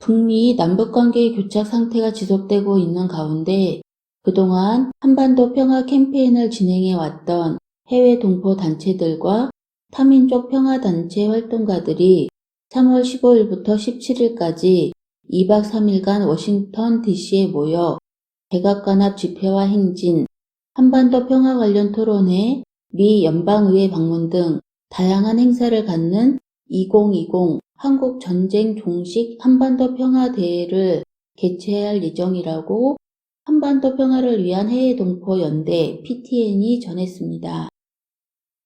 북미 남북 관계의 교착 상태가 지속되고 있는 가운데 그동안 한반도 평화 캠페인을 진행해 왔던 해외 동포 단체들과 타민족 평화 단체 활동가들이 3월 15일부터 17일까지 2박 3일간 워싱턴 DC에 모여 백악관앞 집회와 행진, 한반도 평화 관련 토론회, 미 연방의회 방문 등 다양한 행사를 갖는 2020 한국 전쟁 종식 한반도 평화 대회를 개최할 예정이라고 한반도 평화를 위한 해외 동포 연대 PTN이 전했습니다.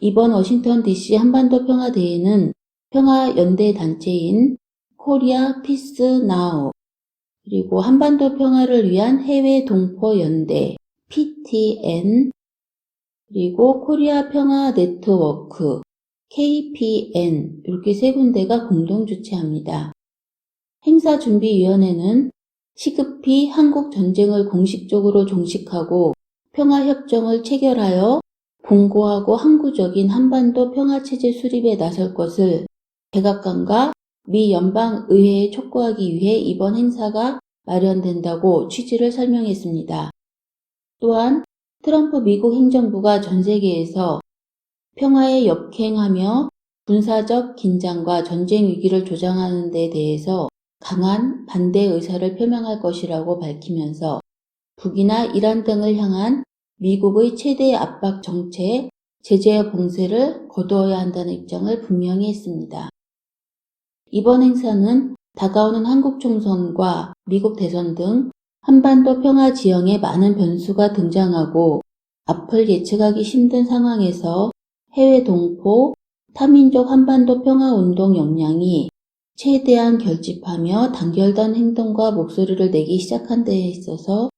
이번 워싱턴 DC 한반도 평화 대회는 평화 연대 단체인 코리아 피스 나우 그리고 한반도 평화를 위한 해외 동포 연대 PTN 그리고 코리아 평화 네트워크 KPN 이렇게 세 군데가 공동 주최합니다. 행사준비위원회는 시급히 한국 전쟁을 공식적으로 종식하고 평화협정을 체결하여 공고하고 항구적인 한반도 평화체제 수립에 나설 것을 백악관과 미 연방의회에 촉구하기 위해 이번 행사가 마련된다고 취지를 설명했습니다. 또한 트럼프 미국 행정부가 전 세계에서 평화에 역행하며 군사적 긴장과 전쟁 위기를 조장하는 데 대해서 강한 반대 의사를 표명할 것이라고 밝히면서 북이나 이란 등을 향한 미국의 최대 압박 정책, 제재의 봉쇄를 거두어야 한다는 입장을 분명히 했습니다. 이번 행사는 다가오는 한국 총선과 미국 대선 등 한반도 평화 지형에 많은 변수가 등장하고 앞을 예측하기 힘든 상황에서 해외 동포, 타민족 한반도 평화 운동 역량이 최대한 결집하며 단결된 행동과 목소리를 내기 시작한 데에 있어서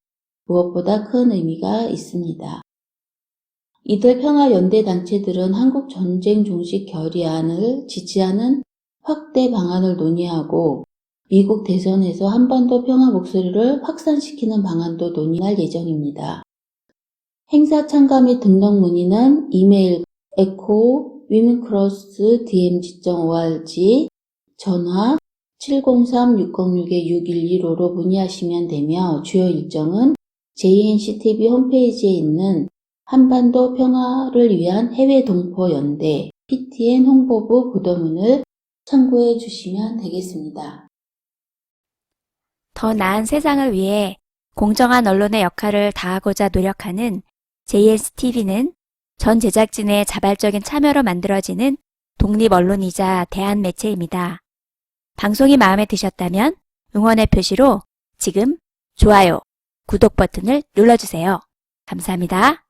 무엇보다 큰 의미가 있습니다. 이들 평화연대 단체들은 한국 전쟁 종식 결의안을 지지하는 확대 방안을 논의하고 미국 대선에서 한반도 평화 목소리를 확산시키는 방안도 논의할 예정입니다. 행사 참가 및 등록 문의는 이메일 echo womencross dmg.org 전화 703-606-6115로 문의하시면 되며 주요 일정은 JNCTV 홈페이지에 있는 한반도 평화를 위한 해외 동포 연대 PTN 홍보부 보도문을 참고해 주시면 되겠습니다. 더 나은 세상을 위해 공정한 언론의 역할을 다하고자 노력하는 JSTV는 전 제작진의 자발적인 참여로 만들어지는 독립 언론이자 대한 매체입니다. 방송이 마음에 드셨다면 응원의 표시로 지금 좋아요, 구독 버튼을 눌러주세요. 감사합니다.